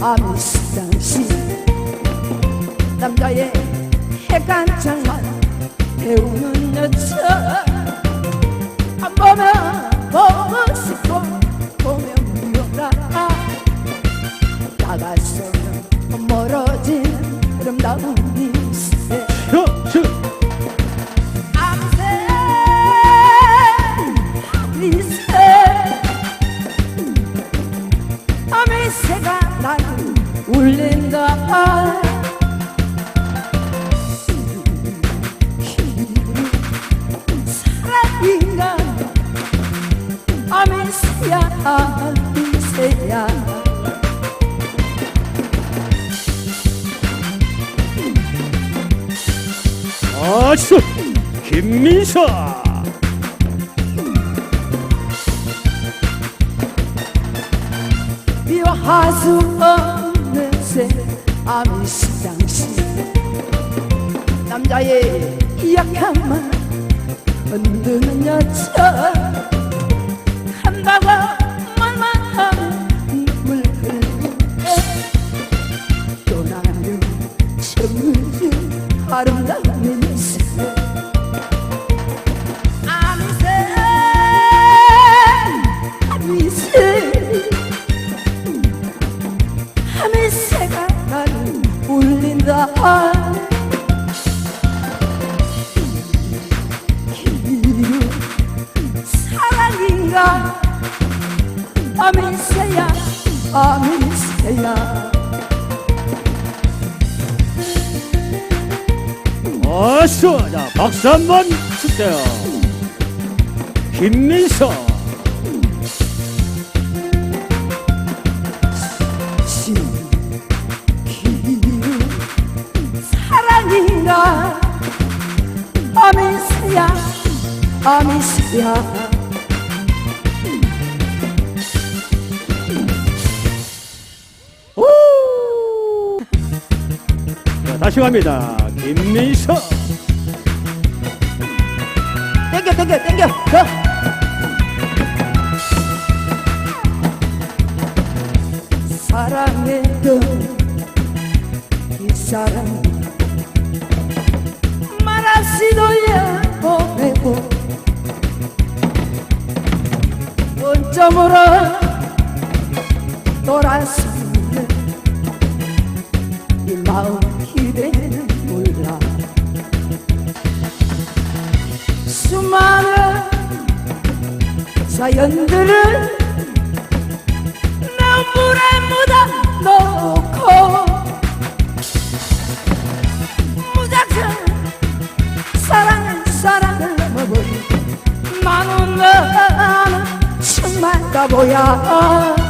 아미스장시. 남자의 해간장만 배우는 여자. 안 보면 보고 싶고 보면 미워라 나가서는 멀어진 아름다운 암새 미세 아미새가 울린다 사랑인가? 아미새야 아미새야 아수 김민서 미워할 수 없는 새 아미시장시 남자의 약함만 흔드는 여자. 한다고 아미새야 아미새야. 아수 자 박수 한번 주세요. 김민서. 사랑인가 아미새야 아미새야 갑니다. 김민서. 땡겨 땡겨 땡겨. 더 사랑했던 이 사람 말없이 돌려보내고 원점으로 돌아서는 이 마음 기대는 몰라. 수많은 사연들을 눈물에 묻어 놓고 무작정 사랑을 사랑을 나는 나는 정말 바보야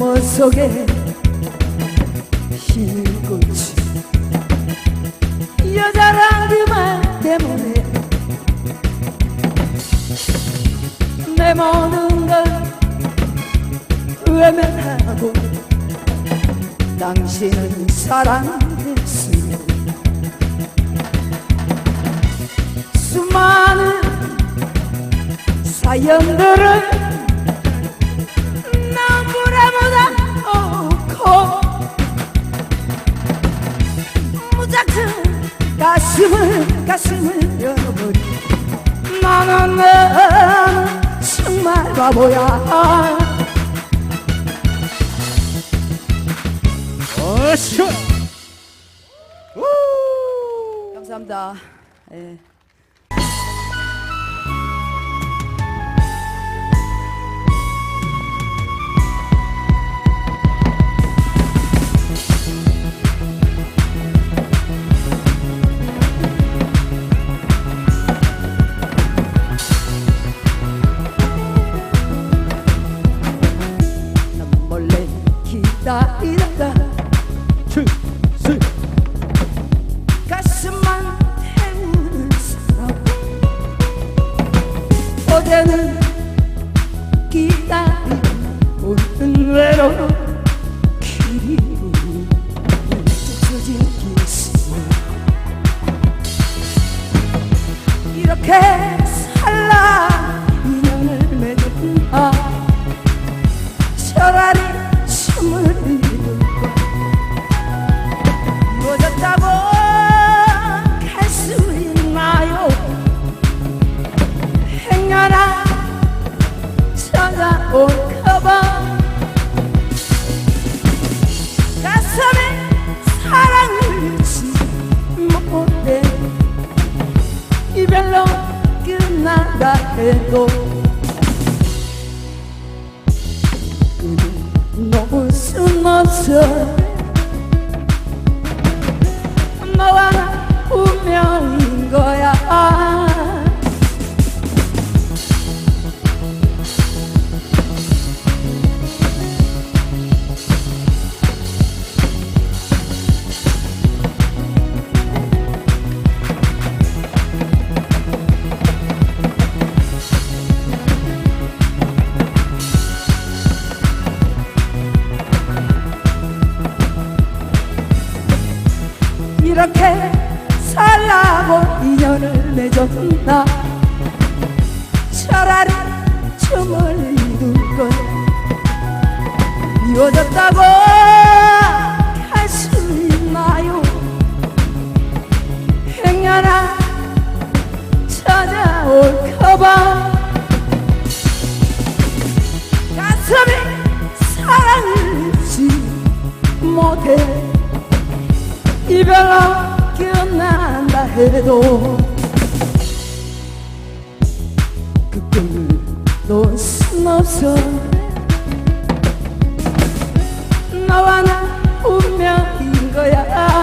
눈물 속에 흰 꽃이 여자란 그말 때문에 내 모든 걸 외면하고 당신은 사랑했으며 수많은 사연들을 무작정 가슴을 가슴을 열어버린 나는 나는 정말 바보야? 아수 감사합니다. 예. 때는 기다리고 모든 외로움 길이로 쫓아진 기술 이렇게 살라. 올까봐. 가슴에 사랑을 잃지 못해 이별로 끝난다 해도 너무 숨어서 살라고 인연을 맺었나? 차라리 춤을 두고 미워졌다고 할 수 있나요? 행여나 찾아올까봐. 가슴이 사랑을 잊지 못해. 이별 뛰어난다 해도 그 꿈을 놓을 순 없어. 나와 나 운명인 거야.